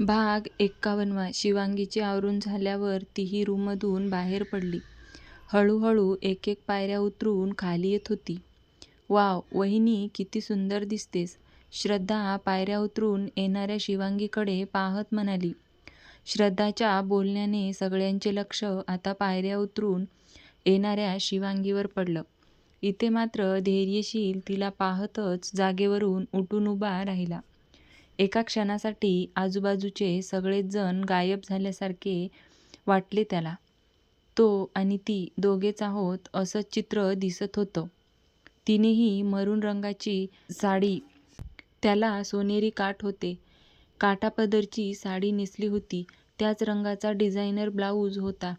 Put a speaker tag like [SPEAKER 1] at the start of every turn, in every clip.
[SPEAKER 1] भाग एक्कावनवा शिवांगीचे आवरून झाल्यावर तीही रूममधून बाहेर पडली. हळूहळू एक एक पायऱ्या उतरून खाली येत होती. वाव वहिनी किती सुंदर दिसतेस श्रद्धा पायऱ्या उतरून येणाऱ्या शिवांगीकडे पाहत म्हणाली. श्रद्धाच्या बोलण्याने सगळ्यांचे लक्ष आता पायऱ्या उतरून येणाऱ्या शिवांगीवर पडलं. इथे मात्र धैर्यशील तिला पाहतच जागेवरून उठून उभा राहिला. एका क्षणासाठी आजूबाजूचे सगळेच जण गायब झाल्यासारखे वाटले त्याला. तो आणि ती दोघेच आहोत असं चित्र दिसत होतं. तिनेही मरून रंगाची साडी त्याला सोनेरी काठ होते. काठापदरची साडी नेसली होती. त्याच रंगाचा डिझायनर ब्लाऊज होता.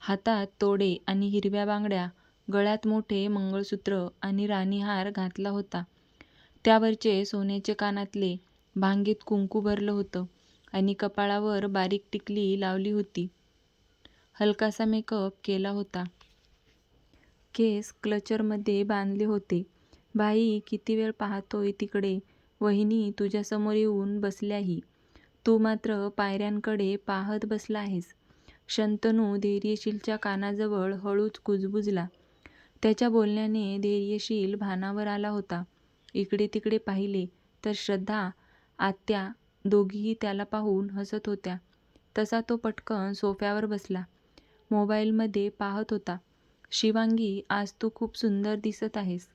[SPEAKER 1] हातात तोडे आणि हिरव्या बांगड्या, गळ्यात मोठे मंगळसूत्र आणि राणीहार घातला होता. त्यावरचे सोन्याचे कानातले, भांगेत कुंकू भरलं होतं आणि कपाळावर बारीक टिकली लावली होती. हलकासा मेकअप केला होता. केस क्लचरमध्ये बांधले होते. भाई किती वेळ पाहतोय तिकडे वहिनी तुझ्यासमोर येऊन बसल्याही. तू मात्र पायऱ्यांकडे पाहत बसला आहेस. शंतनू धैर्यशीलच्या कानाजवळ हळूच कुजबुजला. त्याच्या बोलण्याने धैर्यशील भानावर आला होता. इकडे तिकडे पाहिले तर श्रद्धा, आत्या दोघीही त्याला पाहून हसत होत्या. तसा तो पटकन सोफ्यावर बसला. मोबाईलमध्ये पाहत होता. शिवांगी आज तू खूप सुंदर दिसत आहेस.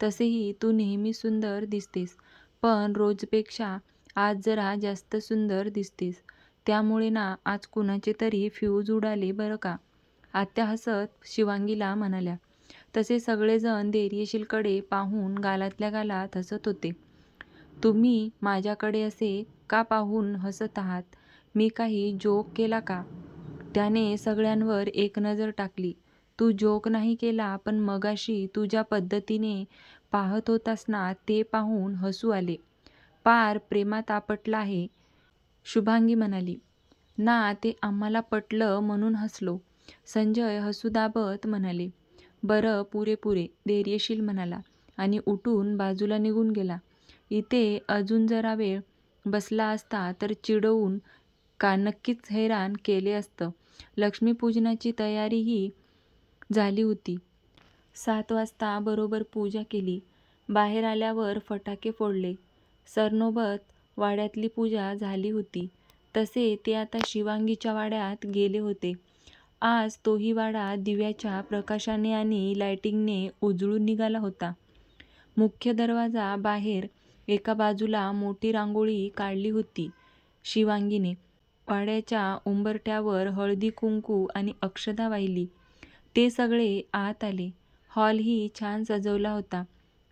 [SPEAKER 1] तसेही तू नेहमीच सुंदर दिसतेस पण रोजपेक्षा आज जरा जास्त सुंदर दिसतेस. त्यामुळे ना आज कुणाचे तरी फ्यूज उडाले बरं का. आत्या हसत शिवांगीला म्हणाल्या. तसे सगळेजण धैर्यशीलकडे पाहून गालातल्या गालात हसत होते. तुम्ही माझ्याकडे असे का पाहून हसत आहात? मी काही जोक केला का? त्याने सगळ्यांवर एक नजर टाकली. तू जोक नाही केला पण मगाशी तू ज्या पद्धतीने पाहत होतास ना ते पाहून हसू आले. पार प्रेमात आपटला आहे शुभांगी म्हणाली. ना ते आम्हाला पटलं म्हणून हसलो. संजय हसू दाबत म्हणाले. बरं पुरेपुरे धैर्यशील म्हणाला आणि उठून बाजूला निघून गेला. इथे अजून जरा वेळ बसला असता तर चिडवून का नक्कीच हैराण केले असतं. लक्ष्मीपूजनाची तयारीही झाली होती. सात वाजता बरोबर पूजा केली. बाहेर आल्यावर फटाके फोडले. सरनोबत वाड्यातली पूजा झाली होती. तसे ते आता शिवांगीच्या वाड्यात गेले होते. आज तोही वाडा दिव्याच्या प्रकाशाने आणि लाइटिंगने उजळून निघाला होता. मुख्य दरवाजा बाहेर एका बाजूला मोठी रांगोळी काढली होती शिवांगीने. वाड्याच्या उंबरठ्यावर हळदी कुंकू आणि अक्षता वाहिली. ते सगळे आत आले. हॉलही छान सजवला होता.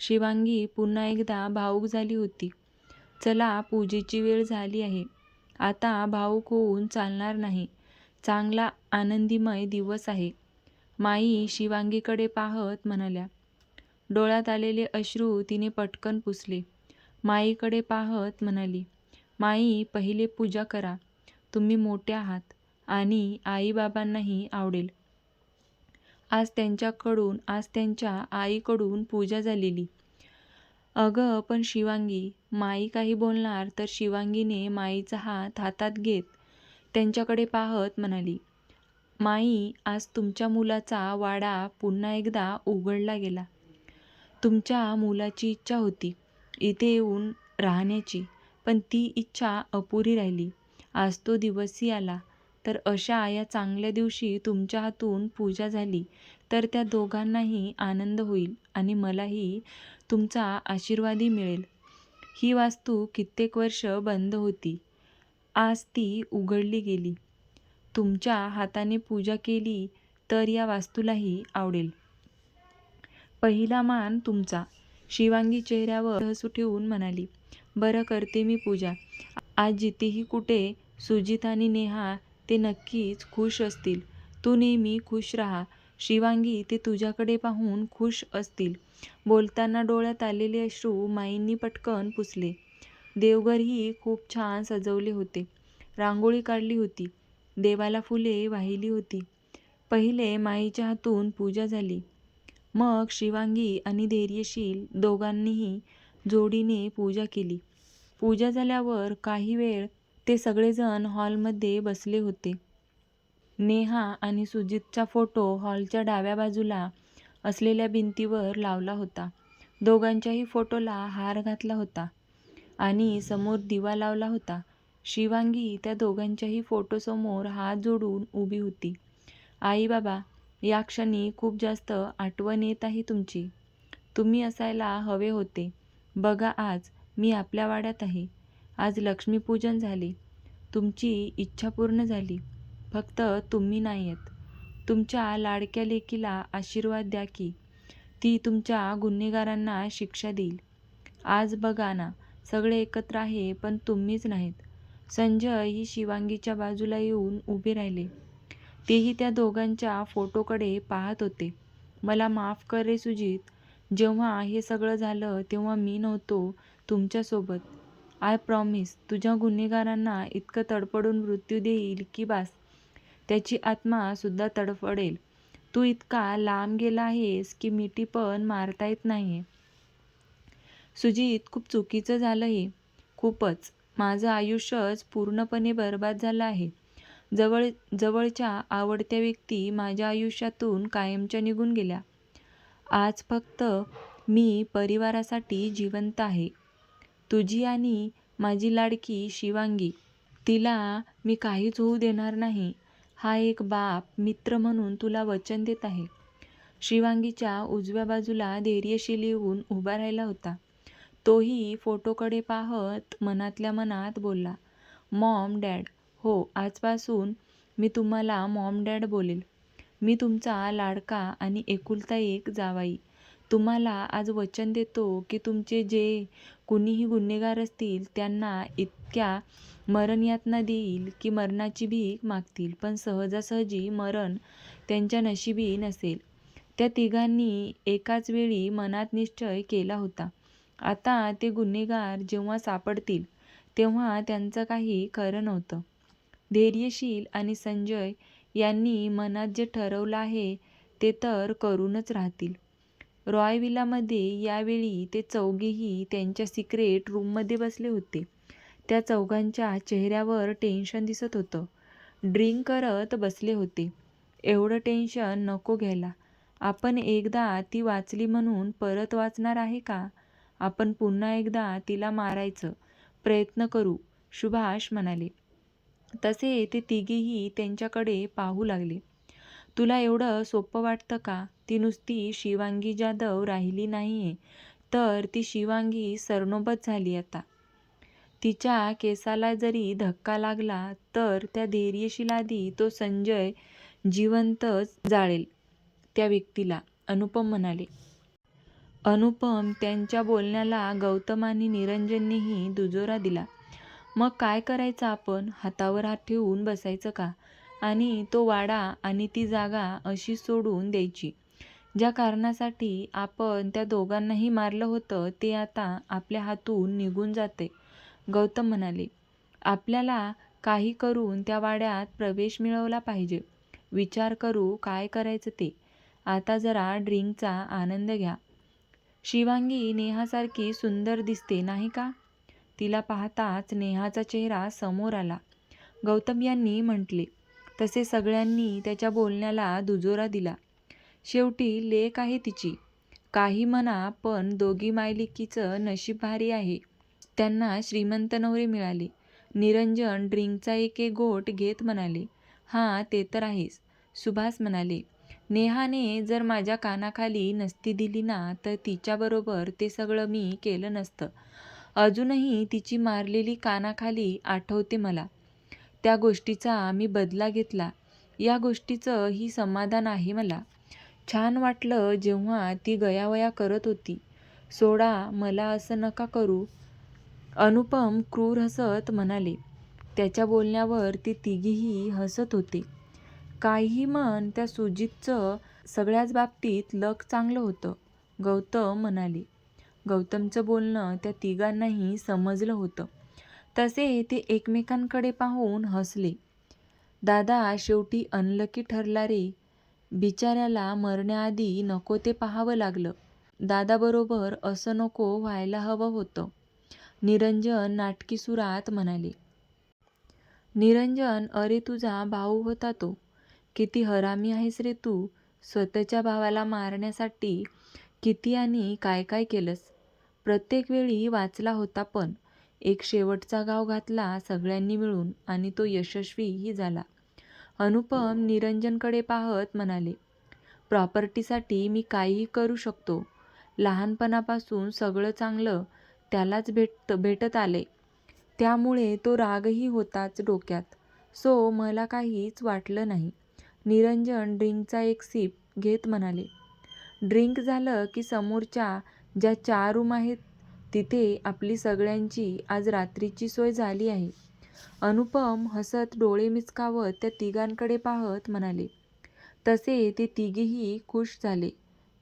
[SPEAKER 1] शिवांगी पुन्हा एकदा भावूक झाली होती. चला पूजेची वेळ झाली आहे. आता भावूक होऊन चालणार नाही. चांगला आनंदीमय दिवस आहे. माई शिवांगीकडे पाहत म्हणाल्या. डोळ्यात आलेले अश्रू तिने पटकन पुसले. माईकडे पाहत म्हणाली. माई पहिले पूजा करा. तुम्ही मोठ्या आहात आणि आईबाबांनाही आवडेल. आज त्यांच्याकडून आज त्यांच्या आईकडून पूजा झालेली. अगं पण शिवांगी माई काही बोलणार तर शिवांगीने माईचा हात हातात घेत त्यांच्याकडे पाहत म्हणाली. माई आज तुमच्या मुलाचा वाडा पुन्हा एकदा उघडला गेला. तुमच्या मुलाची इच्छा होती इथे येऊन राहण्याची पण ती इच्छा अपुरी राहिली. आज तो दिवसही आला. तर अशा या चांगल्या दिवशी तुमच्या हातून पूजा झाली तर त्या दोघांनाही आनंद होईल आणि मलाही तुमचा आशीर्वादही मिळेल. ही वास्तू कित्येक वर्ष बंद होती. आज ती उघडली गेली. तुमच्या हाताने पूजा केली तर या वास्तूलाही आवडेल. पहिला मान तुमचा. शिवांगी चेहऱ्यावर हसू ठेवून म्हणाली. बरं करते मी पूजा. आज जिथेही कुठे सुजित आणि नेहा ते नक्कीच खुश असतील. तू नेहमी खुश राहा शिवांगी ते तुझ्याकडे पाहून खुश असतील. बोलताना डोळ्यात आलेले अश्रू माईंनी पटकन पुसले. देवघरही खूप छान सजवले होते. रांगोळी काढली होती. देवाला फुले वाहिली होती. पहिले माईच्या हातून पूजा झाली. मग शिवांगी आणि धैर्यशील दोघांनीही जोडीने पूजा केली. पूजा झाल्यावर काही वेळ ते सगळेजण हॉलमध्ये बसले होते. नेहा आणि सुजितचा फोटो हॉलच्या डाव्या बाजूला असलेल्या भिंतीवर लावला होता. दोघांच्याही फोटोला हार घातला होता आणि समोर दिवा लावला होता. शिवांगी त्या दोघांच्याही फोटोसमोर हात जोडून उभी होती. आई बाबा, या क्षणी खूप जास्त आठवण येत आहे तुमची. तुम्ही असायला हवे होते. बघा आज मी आपल्या वाड्यात आहे. आज लक्ष्मीपूजन झाले. तुमची इच्छा पूर्ण झाली. फक्त तुम्ही नाही आहेत तुमच्या लाडक्या लेकीला आशीर्वाद द्या की, ती तुमच्या गुन्हेगारांना शिक्षा देईल. आज बघा ना सगळे एकत्र आहे पण तुम्हीच नाहीत. संजय ही शिवांगीच्या बाजूला येऊन उभे राहिले. तेही त्या दोघांच्या फोटोकडे पाहत होते. मला माफ कर रे सुजित. जेव्हा हे सगळं झालं तेव्हा मी नव्हतो तुमच्यासोबत. आय प्रॉमिस तुझ्या गुन्हेगारांना इतकं तडफडून मृत्यू देईल की बास. त्याची आत्मा सुद्धा तडफडेल. तू इतका लांब गेला आहेस की मिठी पण मारता येत नाहीये. सुजित खूप चुकीचं झालं हे. खूपच. माझं आयुष्यच पूर्णपणे बरबाद झालं आहे. जवळ जवळच्या आवडत्या व्यक्ती माझ्या आयुष्यातून कायमच्या निघून गेल्या. आज फक्त मी परिवारासाठी जिवंत आहे. तुझी आणि माझी लाडकी शिवांगी. तिला मी काहीच होऊ देणार नाही. हा एक बाप, मित्र म्हणून तुला वचन देत आहे. शिवांगीच्या उजव्या बाजूला धैर्यशील येऊन उभा राहिला होता. तोही फोटोकडे पाहत मनातल्या मनात बोलला, मॉम डॅड. हो आजपासून मी तुम्हाला मॉम डॅड बोलेल. मी तुमचा लाडका आणि एकुलता एक जावाई तुम्हाला आज वचन देतो की तुमचे जे कुणीही गुन्हेगार असतील त्यांना इतक्या मरणयातना देईल की मरणाची भीक मागतील पण सहजासहजी मरण त्यांच्या नशिबी नसेल. त्या तिघांनी एकाच वेळी मनात निश्चय केला होता. आता ते गुन्हेगार जेव्हा सापडतील तेव्हा त्यांचं काही खरं नव्हतं. धैर्यशील आणि संजय यांनी मनात जे ठरवलं आहे ते तर करूनच राहतील. रॉय विलामध्ये यावेळी ते चौघेही त्यांच्या सिक्रेट रूममध्ये बसले होते. त्या चौघांच्या चेहऱ्यावर टेन्शन दिसत होतं. ड्रिंक करत बसले होते. एवढं टेन्शन नको घ्यायला. आपण एकदा ती वाचली म्हणून परत वाचणार आहे का? आपण पुन्हा एकदा तिला मारायचं प्रयत्न करू सुभाष म्हणाले. तसे ते तिघेही त्यांच्याकडे पाहू लागले. तुला एवढं सोपं वाटतं का? ती नुसती शिवांगी जाधव राहिली नाहीये तर ती शिवांगी सरनोबत झाली आता. तिच्या केसाला जरी धक्का लागला तर त्या धैर्यशील आधी तो संजय जिवंतच जाळेल त्या व्यक्तीला, अनुपम म्हणाले. अनुपम त्यांच्या बोलण्याला गौतम आणि निरंजननेही दुजोरा दिला. मग काय करायचं आपण? हातावर हात ठेवून बसायचं का? आणि तो वाडा आणि ती जागा अशी सोडून द्यायची? ज्या कारणासाठी आपण त्या दोघांनाही मारलं होतं ते आता आपल्या हातून निघून जाते गौतम म्हणाले. आपल्याला काही करून त्या वाड्यात प्रवेश मिळवला पाहिजे. विचार करू काय करायचं ते. आता जरा ड्रिंकचा आनंद घ्या. शिवांगी नेहासारखी सुंदर दिसते नाही का? तिला पाहताच नेहाचा चेहरा समोर आला. गौतम यांनी म्हटले. तसे सगळ्यांनी त्याच्या बोलण्याला दुजोरा दिला. शेवटी लेख आहे तिची. काही म्हणा पण दोघी मायलिकीचं नशीब भारी आहे. त्यांना श्रीमंत नवरे मिळाले. निरंजन ड्रिंकचा एक एक गोट घेत म्हणाले. हां ते तर आहेच. सुभाष म्हणाले. नेहाने जर माझ्या कानाखाली नसती दिली ना तर तिच्याबरोबर ते सगळं मी केलं नसतं. अजूनही तिची मारलेली कानाखाली आठवते मला. त्या गोष्टीचा मी बदला घेतला या गोष्टीचं ही समाधान आहे मला. छान वाटलं जेव्हा ती गयावया करत होती. सोडा मला असं नका करू. अनुपम क्रूर हसत म्हणाले. त्याच्या बोलण्यावर ती तिघीही हसत होते. काहीही म्हण त्या सुजितचं सगळ्याच बाबतीत लक चांगलं होतं, गौतम म्हणाले. गौतमचं बोलणं त्या तिघांनाही समजलं होतं. तसे ते एकमेकांकडे पाहून हसले. दादा शेवटी अनलकी ठरला रे. बिचाऱ्याला मरण्याआधी नको ते पाहावं लागलं. दादाबरोबर असं नको व्हायला हवं होतं. निरंजन नाटकी सुरात म्हणाले. निरंजन अरे तुझा भाऊ होता तो. किती हरामी आहेस रे तू. स्वतःच्या भावाला मारण्यासाठी किती आणि काय काय केलंस. प्रत्येक वेळी वाचला होता पण. एक शेवटचा घाव घातला सगळ्यांनी मिळून आणि तो यशस्वीही झाला. अनुपम निरंजनकडे पाहत म्हणाले, प्रॉपर्टीसाठी मी काहीही करू शकतो. लहानपणापासून सगळं चांगलं त्यालाच भेटत आले त्यामुळे तो रागही होताच डोक्यात. सो मला काहीच वाटलं नाही. निरंजन ड्रिंकचा एक सिप घेत म्हणाले. ड्रिंक झालं की समोरच्या ज्या चार रूम आहेत तिथे आपली सगळ्यांची आज रात्रीची सोय झाली आहे. अनुपम हसत डोळे मिचकावत त्या तिघांकडे पाहत म्हणाले. तसे ते तिघेही खुश झाले.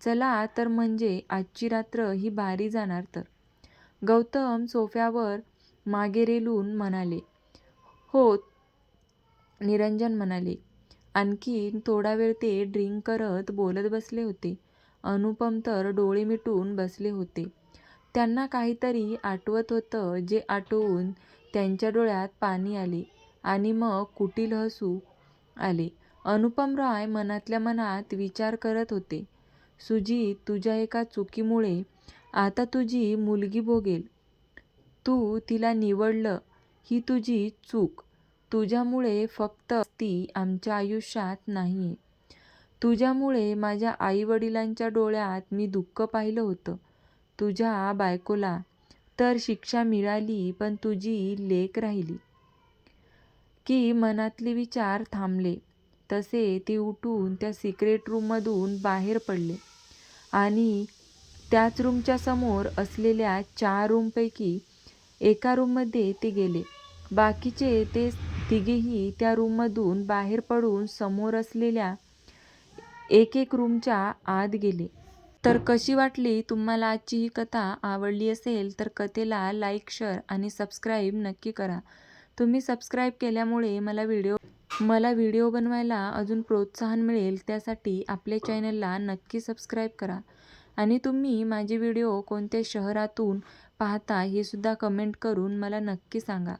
[SPEAKER 1] चला तर म्हणजे आजची रात्र ही भारी जाणार तर. गौतम सोफ्यावर मागे रेलून म्हणाले. हो निरंजन म्हणाले. आणखीन थोडा वेळ ते ड्रिंक करत बोलत बसले होते. अनुपम तर डोळे मिटून बसले होते. त्यांना काहीतरी आठवत होतं जे आठवून त्यांच्या डोळ्यात पाणी आले आणि मग कुटील हसू आले. अनुपम रॉय मनातल्या मनात विचार करत होते. सुजी तुझ्या एका चुकीमुळे आता तुझी मुलगी भोगेल. तू तिला निवडलं ही तुझी चूक. तुझ्यामुळे फक्त ती आमच्या आयुष्यात नाहीये. तुझ्यामुळे माझ्या आईवडिलांच्या डोळ्यात मी दुःख पाहिलं होतं. तुझ्या बायकोला तर शिक्षा मिळाली पण तुझी लेक राहिली. की मनातले विचार थांबले. तसे ते उठून त्या सिक्रेट रूममधून बाहेर पडले आणि त्याच रूमच्या समोर असलेल्या चार रूमपैकी एका रूममध्ये ते गेले. बाकीचे ते तिघेही त्या रूममधून बाहेर पडून समोर असलेल्या एक एक रूमच्या आत गेले. तर कशी वाटली तुम्हाला आजची ही कथा? आवडली असेल तर कथेला लाईक, शेअर आणि सबस्क्राईब नक्की करा. तुम्ही सबस्क्राईब केल्यामुळे मला व्हिडिओ मला व्हिडिओ बनवायला अजून प्रोत्साहन मिळेल त्यासाठी आपल्या चॅनलला नक्की सबस्क्राईब करा. आणि तुम्ही माझे व्हिडिओ कोणत्या शहरातून पाहता हे सुद्धा कमेंट करून मला नक्की सांगा.